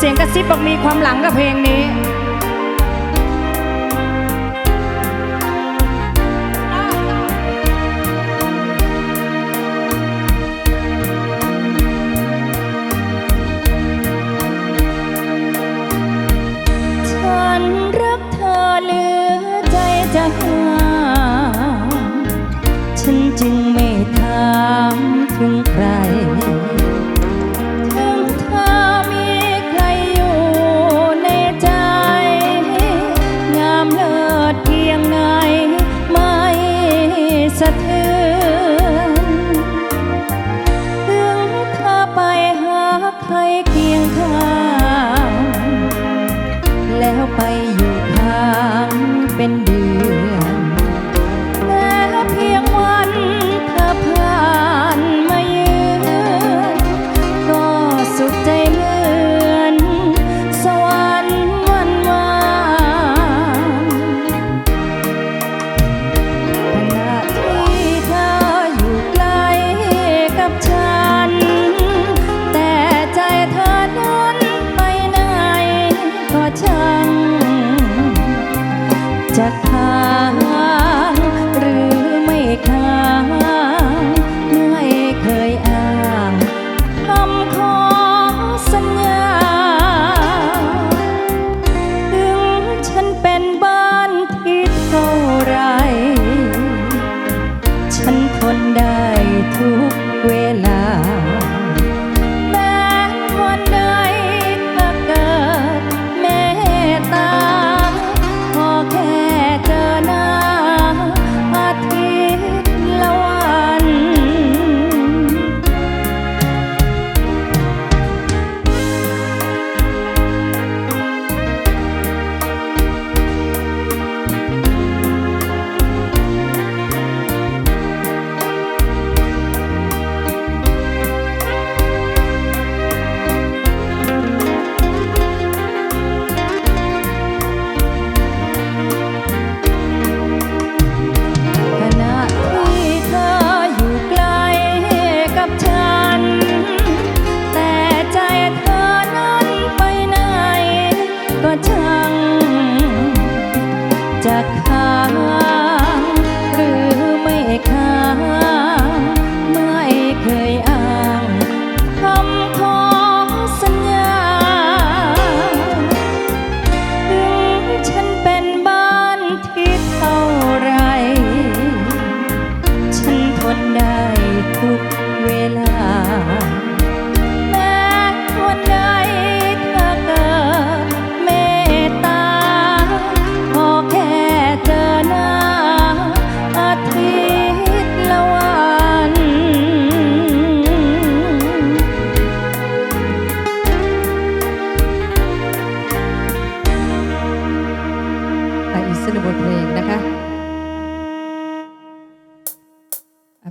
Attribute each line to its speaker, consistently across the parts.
Speaker 1: เสียงกระซิบบอกมีความหลังกับเพลงนี้างเป็นเดือ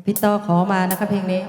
Speaker 1: พี่ต่อขอมานะคะเพลงนี้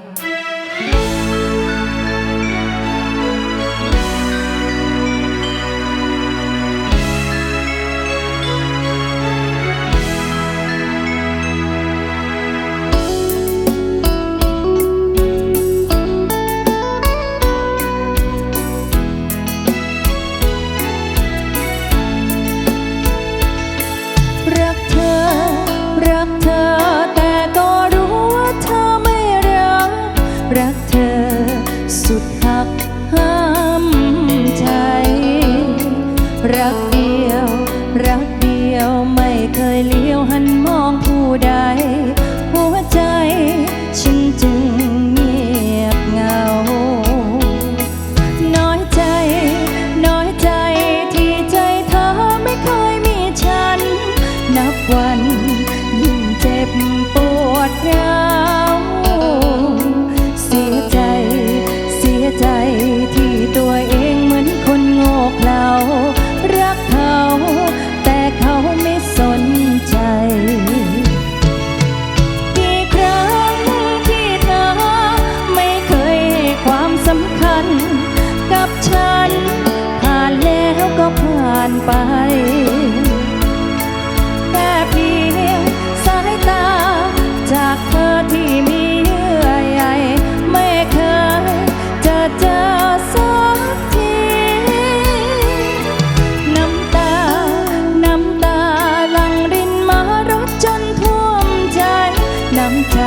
Speaker 1: ใคร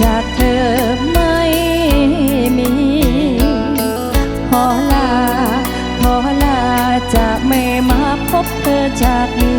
Speaker 1: จากเธอไม่มี ขอลา ขอลา
Speaker 2: จะ
Speaker 1: ไม่มาพบเธอจากนี้